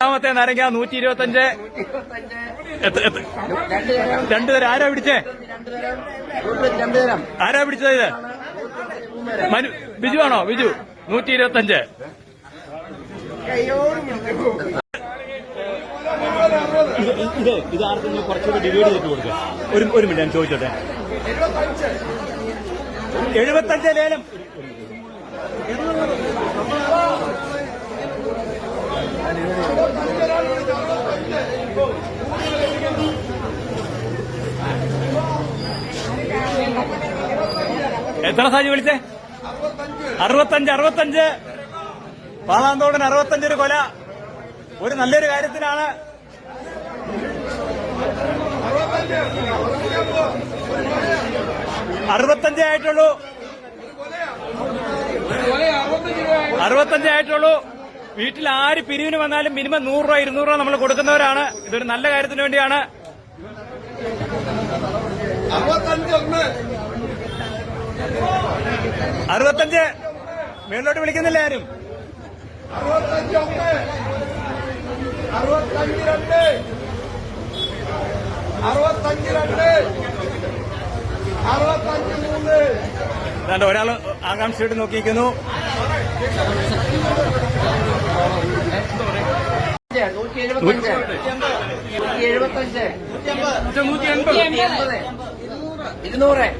രണ്ടാമത്തെ നാരങ്ങ നൂറ്റി ഇരുപത്തി അഞ്ച് രണ്ട് തരം ആരാ പിടിച്ചേ? ആരാ പിടിച്ചത് ഇത്? മനു ബിജു ആണോ? ബിജു. നൂറ്റി ഇരുപത്തി അഞ്ച് ഇത് ഇത് ആർക്കെങ്കിലും കുറച്ചുകൂടി ഡിവൈഡ് ചെയ്തിട്ട് കൊടുക്കുക? ഒരു ഒരു മിനിറ്റ് ഞാൻ ചോദിച്ചോട്ടെ. എഴുപത്തഞ്ച് ലേലം. എത്ര സാജി വിളിച്ചേ? അറുപത്തഞ്ച് അറുപത്തഞ്ച്. പാളാന്തോടൻ അറുപത്തഞ്ചൊരു കൊല. ഒരു നല്ലൊരു കാര്യത്തിനാണ്. അറുപത്തഞ്ചേ ആയിട്ടുള്ളൂ. അറുപത്തഞ്ചേ ആയിട്ടുള്ളൂ. വീട്ടിൽ ആര് പിരിവിന് വന്നാലും മിനിമം നൂറ് രൂപ ഇരുന്നൂറ് രൂപ നമ്മൾ കൊടുക്കുന്നവരാണ്. ഇതൊരു നല്ല കാര്യത്തിന് വേണ്ടിയാണ്. അറുപത്തഞ്ച്. മേളിലോട്ട് വിളിക്കുന്നില്ല ആരും? അറുപത്തഞ്ച് രണ്ട് അറുപത്തഞ്ച് രണ്ട് ഒരാൾ ആകാംക്ഷയോട് നോക്കിയിരിക്കുന്നു നൂറ്റി എഴുപത്തഞ്ച് ഇരുന്നൂറ്.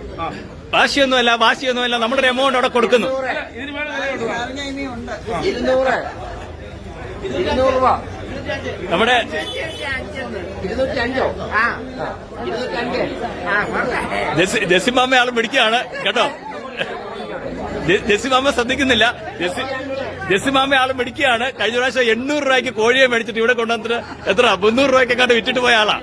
വാശിയൊന്നുമല്ല വാശിയൊന്നുമല്ല. നമ്മുടെ ഒരു എമൗണ്ട് അവിടെ കൊടുക്കുന്നു. ഇരുന്നൂറ്. ഇരുന്നൂറ്. രൂപ. നമ്മുടെ ഇരുന്നൂറ്റി അഞ്ചോ ആ. ഇരുന്നൂറ്റി അഞ്ച് ജസി- ജസിമാമ്മ ആൾ പിടിക്കുകയാണ് കേട്ടോ? ജെ- ജസിമാമ്മ ശ്രദ്ധിക്കുന്നില്ല. ജസി ജസിമാമ ആൾ മേടിക്കുകയാണ് കഴിഞ്ഞ പ്രാവശ്യം എണ്ണൂറ് രൂപയ്ക്ക് കോഴിയെ മേടിച്ചിട്ട് ഇവിടെ കൊണ്ടുവന്നിട്ട് എത്ര? മുന്നൂറ് രൂപയ്ക്ക് കണ്ട് വിറ്റിട്ട് പോയ ആളാ.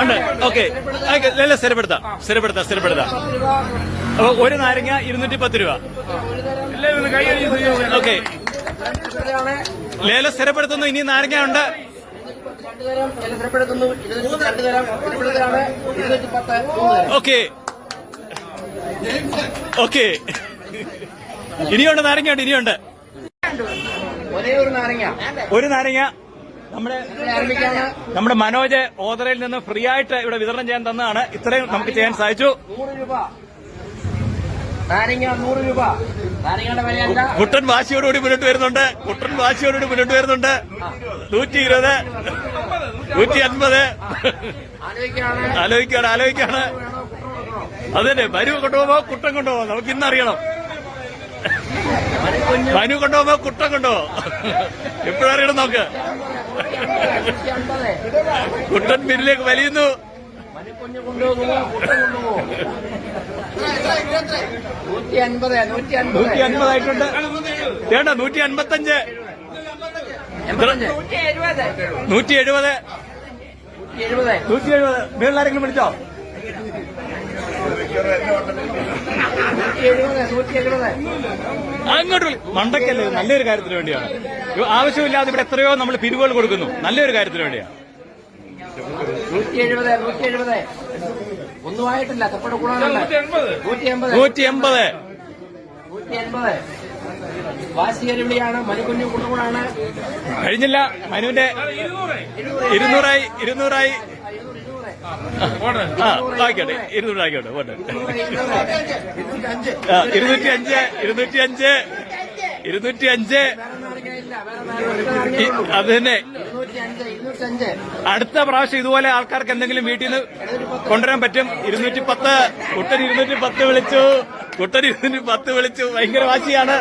ഉണ്ട്. ഓക്കെ. അല്ല സ്ഥിരപ്പെടുത്താം. സ്ഥിരപ്പെടുത്താം സ്ഥിരപ്പെടുത്താം. അപ്പൊ ഒരു നാരങ്ങ ഇരുന്നൂറ്റി പത്ത് രൂപ. ഓക്കെ. ലേല ലേലം സ്ഥിരപ്പെടുത്തുന്നു. ഇനി നാരങ്ങ ഉണ്ട്. ഓക്കെ. ഓക്കെ. ഇനിയുണ്ട് നാരങ്ങയുണ്ട് ഇനിയുണ്ട്. ഒരേ നാരങ്ങ. ഒരു നാരങ്ങ. നമ്മുടെ നമ്മുടെ മനോജ് ഓതറയിൽ നിന്ന് ഫ്രീ ആയിട്ട് ഇവിടെ വിതരണം ചെയ്യാൻ തന്നതാണ്. ഇത്രയും നമുക്ക് ചെയ്യാൻ സാധിച്ചു. നൂറ് രൂപ. നാരങ്ങ നൂറ് രൂപ. നാരങ്ങയുടെ വിലയല്ല കുട്ടൻ വാശിയോടുകൂടി മുന്നോട്ട് വരുന്നുണ്ട്. കുട്ടൻ വാശിയോടുകൂടി മുന്നോട്ട് വരുന്നുണ്ട്. നൂറ്റി ഇരുപത്. നൂറ്റി അൻപത് ആലോചിക്കാണ് ആലോചിക്കാണ് അതന്നെ മനു കൊണ്ടുപോകുമ്പോ കുട്ടം കൊണ്ടുപോകാം. നമുക്ക് ഇന്ന് അറിയണം മനു കൊണ്ടുപോകുമ്പോ കുട്ടം കൊണ്ടുപോകും. എപ്പോഴറിയണം നമുക്ക്? കുട്ടൻ പിന്നിലേക്ക് വലിയുന്നു. നൂറ്റി അൻപത് നൂറ്റി അൻപത് നൂറ്റി അൻപതായിട്ടുണ്ട് വേണ്ട നൂറ്റി അൻപത്തഞ്ച് നൂറ്റി എഴുപത് നൂറ്റി എഴുപത് വേറെ ആരെങ്കിലും വിളിച്ചോ? നൂറ്റി എഴുപത് നൂറ്റി എഴുപത് അങ്ങോട്ട് വിളി. മണ്ടക്കല്ലേ നല്ലൊരു കാര്യത്തിന് വേണ്ടിയാണ്. ആവശ്യമില്ലാതെ ഇവിടെ എത്രയോ നമ്മൾ പിരിവുകൾ കൊടുക്കുന്നു. നല്ലൊരു കാര്യത്തിന് വേണ്ടിയാണ്. നൂറ്റി എഴുപത് നൂറ്റി എഴുപത് ഒന്നും ആയിട്ടില്ല. തപ്പട കൂടാനുണ്ട് നൂറ്റി എൺപത് നൂറ്റി എൺപത് നൂറ്റി എൺപത് കഴിഞ്ഞില്ല. മനുവിന്റെ ഇരുന്നൂറായി ഇരുന്നൂറായി. ആയിക്കോട്ടെ. ഇരുന്നൂറ് ആയിക്കോട്ടെ. പോട്ടെ. ഇരുന്നൂറ്റി അഞ്ച് ഇരുന്നൂറ്റി അഞ്ച് ഇരുന്നൂറ്റി അഞ്ച്. അത് തന്നെ. അടുത്ത പ്രാവശ്യം ഇതുപോലെ ആൾക്കാർക്ക് എന്തെങ്കിലും വീട്ടിൽ നിന്ന് കൊണ്ടുവരാൻ പറ്റും. ഇരുന്നൂറ്റി പത്ത്. കുട്ടൻ ഇരുന്നൂറ്റി പത്ത് വിളിച്ചു. ഇരുന്നൂറ്റി പത്ത് വിളിച്ചു ഭയങ്കര വാശിയാണ്.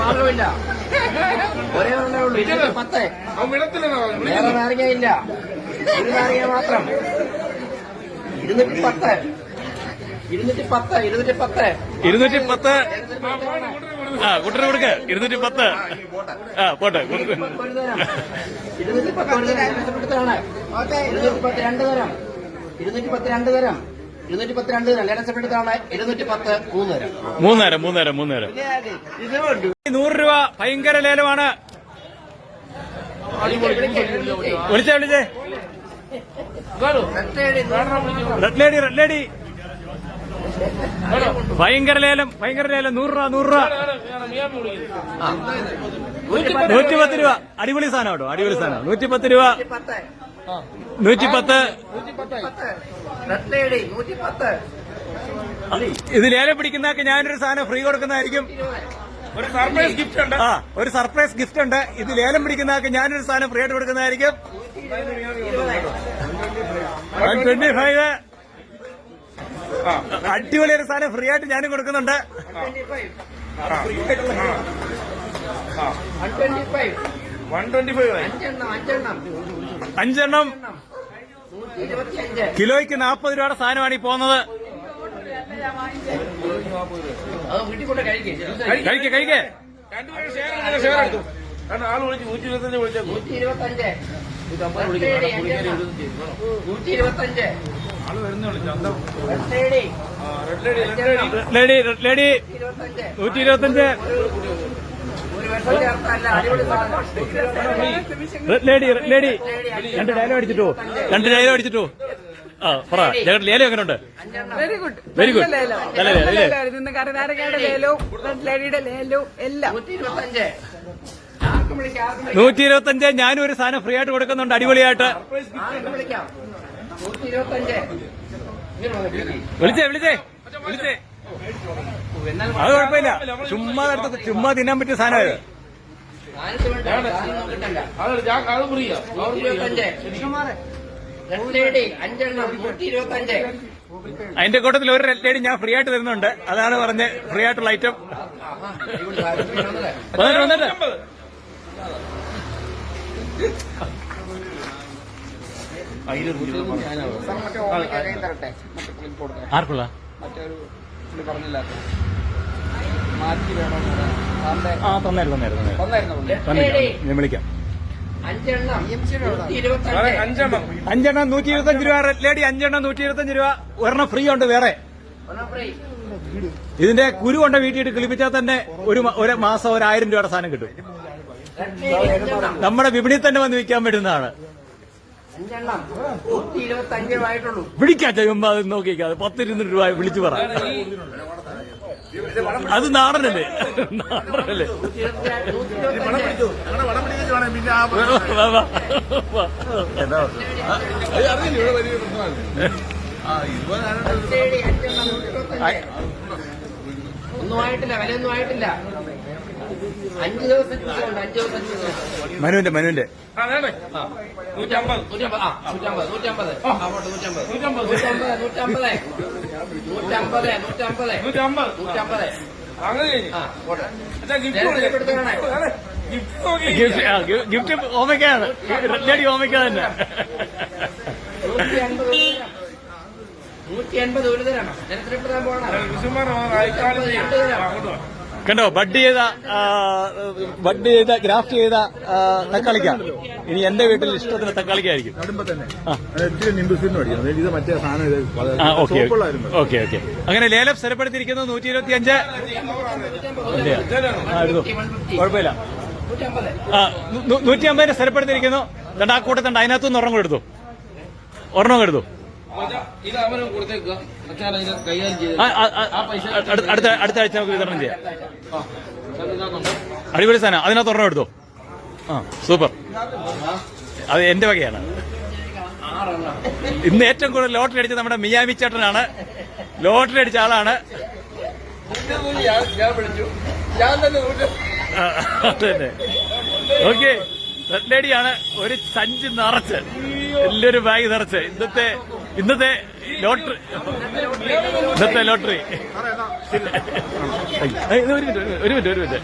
മാർഗമില്ല ഒരേ ഒന്നേ ഉള്ളൂ. ഇരുന്നൂറ്റി പത്ത്. വേറെ നാരങ്ങയില്ല ഒരു നാരങ്ങ മാത്രം. ഇരുന്നൂറ്റി പത്ത്. ഇരുന്നൂറ്റി പത്ത് ഇരുന്നൂറ്റി പത്ത്. ഇരുന്നൂറ്റി പത്ത്. ആ കൂട്ടർ കൊടുക്ക. ഇരുന്നൂറ്റി പത്ത്. ആ പോട്ടെ. ഇരുന്നൂറ്റി പത്ത് രണ്ട് തരം. ഇരുന്നൂറ്റി പത്ത് രണ്ട് തരം. ഇരുന്നൂറ്റി പത്ത് രണ്ട് ഇരുന്നൂറ്റി പത്ത് മൂന്നേരം. മൂന്നേരം മൂന്നേരം നൂറ് രൂപ ഭയങ്കര ലേലമാണ്. വിളിച്ചേ വിളിച്ചേ. റെഡ് ലേഡി റെഡ് ലേഡി ഭയങ്കര ലേലം ഭയങ്കര ലേലം. നൂറ് രൂപ നൂറ് രൂപ. ആ. നൂറ്റി പത്ത് നൂറ്റി പത്ത് രൂപ. അടിപൊളി സാധനം കേട്ടോ അടിപൊളി സാധനം. നൂറ്റി പത്ത് രൂപ നൂറ്റി ഇത് ലേലം പിടിക്കുന്നതൊക്കെ ഞാനൊരു സാധനം ഫ്രീ കൊടുക്കുന്നതായിരിക്കും. ഒരു സർപ്രൈസ് ഗിഫ്റ്റ് ഉണ്ട്. ആ ഒരു സർപ്രൈസ് ഗിഫ്റ്റ് ഉണ്ട്. ഇത് ലേലം പിടിക്കുന്നതൊക്കെ ഞാനൊരു സാധനം ഫ്രീ ആയിട്ട് കൊടുക്കുന്നതായിരിക്കും. ട്വന്റി ഫൈവ് ആ. അടിപൊളി ഒരു സാധനം ഫ്രീ ആയിട്ട് ഞാനും കൊടുക്കുന്നുണ്ട്. അഞ്ചെണ്ണം അഞ്ചെണ്ണം അഞ്ചെണ്ണം നൂറ്റി ഇരുപത്തിയഞ്ച് കിലോയ്ക്ക് നാൽപ്പത് രൂപയുടെ സാധനമാണ് ഈ പോകുന്നത്. കഴിക്കും. കഴിക്കേ ആൾ വിളിച്ചു നൂറ്റി ഇരുപത്തഞ്ച് വിളിച്ചേക്കും നൂറ്റി ഇരുപത്തഞ്ച് നൂറ്റി ഇരുപത്തഞ്ച് ആൾ വരുന്ന വിളിച്ചു അന്തം റെഡ് ലേഡി റെഡ് ലേഡി നൂറ്റി ഇരുപത്തഞ്ച് ലേഡി ലേഡി രണ്ട് ഡയലോ അടിച്ചിട്ടോ. രണ്ട് ഡയലോ അടിച്ചിട്ടോ. ആ പറ. ഞങ്ങളുടെ ലേലം എങ്ങനെ ഉണ്ട് വെരി ഗുഡ് വെരി ഗുഡ്? ഇന്ന് ലേലവും ലേഡിയുടെ ലേലവും എല്ലാം. നൂറ്റി ഇരുപത്തി അഞ്ച് ഞാനും ഒരു സാധനം ഫ്രീ ആയിട്ട് കൊടുക്കുന്നുണ്ട് അടിപൊളിയായിട്ട്. വിളിച്ചേ വിളിച്ചേ. വിളിച്ചേ. അത് കുഴപ്പമില്ല. ചുമ്മാ എടുത്ത് ചുമ്മാ തിന്നാൻ പറ്റിയ സാധനമായത്. അതിന്റെ കൂട്ടത്തിൽ ഒരു റെഡ് ലേഡി ഞാൻ ഫ്രീ ആയിട്ട് തരുന്നുണ്ട്. അതാണ് പറഞ്ഞ് ഫ്രീ ആയിട്ടുള്ള ഐറ്റം. വന്നിട്ട് വന്നിട്ട്. ആർക്കുള്ള മറ്റൊരു പുള്ളി പറഞ്ഞില്ലാത്ത മാറ്റി വേണമെന്ന് പറയാം. ആ തന്നായിരുന്നു തന്നായിരുന്നു തന്നായിരുന്നു. വന്നായിരുന്നോ തന്നില്ല ഞാൻ വിളിക്കാം. അഞ്ചെണ്ണം. നൂറ്റി ഇരുപത്തഞ്ച്. രൂപ. ലേഡി അഞ്ചെണ്ണം നൂറ്റി ഇരുപത്തഞ്ച് രൂപ. ഒരെണ്ണം ഫ്രീ ഉണ്ട് വേറെ. ഇതിന്റെ കുരു കൊണ്ട് വീട്ടിയിട്ട് കിളിപ്പിച്ചാൽ തന്നെ ഒരു ഒരു മാസം ഒരു ആയിരം രൂപയുടെ സാധനം കിട്ടും. നമ്മുടെ വിപണിയിൽ തന്നെ വന്ന് വിൽക്കാൻ പറ്റുന്നതാണ്. ചെയ്യുമ്പോ അത് നോക്കിക്കാതെ പത്ത് ഇരുന്നൂറ് രൂപ വിളിച്ചു പറ. അത് നാടനല്ലേ? നാടനല്ലേ? ഒന്നും ആയിട്ടില്ല വിലയൊന്നും ആയിട്ടില്ല. അഞ്ച് ദിവസം ഉണ്ട് അഞ്ച് ദിവസം ഉണ്ട് മനുവിന്റെ മനുവിന്റെ. ആ വേണ്ടേ നൂറ്റമ്പത്. നൂറ്റമ്പത് ആ നൂറ്റമ്പത് നൂറ്റമ്പത്. ആ. പോട്ടെ നൂറ്റമ്പത്. നൂറ്റമ്പത്. നൂറ്റമ്പത് നൂറ്റമ്പത്. നൂറ്റമ്പത് നൂറ്റമ്പത്. നൂറ്റമ്പത്. അങ്ങനെ കഴിഞ്ഞു. ആ പോട്ടെ. അച്ഛാ ഗിഫ്റ്റ്. ഗിഫ്റ്റ് ഓമയ്ക്കാണ്. റെഡ്ഡി ഓമയ്ക്ക തന്നെ. നൂറ്റി എൺപത് ഒരു തരാണോ നിരത്തിലിട്ടാൻ പോകണം. കണ്ടോ ബഡ് ചെയ്ത ബഡ് ചെയ്ത ഗ്രാഫ്റ്റ് ചെയ്ത തക്കാളിക്കാണ് തക്കാളിക്ക. ഇനി എന്റെ വീട്ടിൽ ഇഷ്ടത്തിന് തക്കാളിക്കായിരിക്കും. Okay okay. അങ്ങനെ ലേലം സ്ഥലപ്പെടുത്തിയിരിക്കുന്നത് നൂറ്റി ഇരുപത്തി അഞ്ച് കുഴപ്പമില്ല. നൂറ്റി അമ്പതിന് സ്ഥലപ്പെടുത്തിയിരിക്കുന്നു രണ്ട് ആ കൂട്ടത്തുണ്ട് അതിനകത്തുനിന്ന് ഒരെണ്ണം എടുത്തു. ഒരെണ്ണം എടുത്തു. ഇത് അവന് കൊടുത്തേക്കുക കൈകാര്യം ചെയ്ത് അടുത്ത അടുത്ത ആഴ്ച നമുക്ക് വിതരണം ചെയ്യാം. അടിപൊളി സാധനം. അതിനകത്ത് ഒരെണ്ണം എടുത്തോ? ആ സൂപ്പർ. അത് എന്റെ വകയാണ്. ഇന്ന് ഏറ്റവും കൂടുതൽ ലോട്ടറി അടിച്ചത് നമ്മുടെ മിയാമി ചേട്ടനാണ്. ലോട്ടറി അടിച്ച ആളാണ്. ഓക്കെ. റെഡ് ലേഡിയാണ് ഒരു സഞ്ചി നിറച്ച്. വലിയൊരു ബാഗ് നിറച്ച്. ഇന്നത്തെ ഇന്നത്തെ ലോട്ടറി. ഇന്നത്തെ ലോട്ടറി. ഒരു മിനിറ്റ് ഒരു മിനിറ്റ് ഒരു മിനിറ്റ്.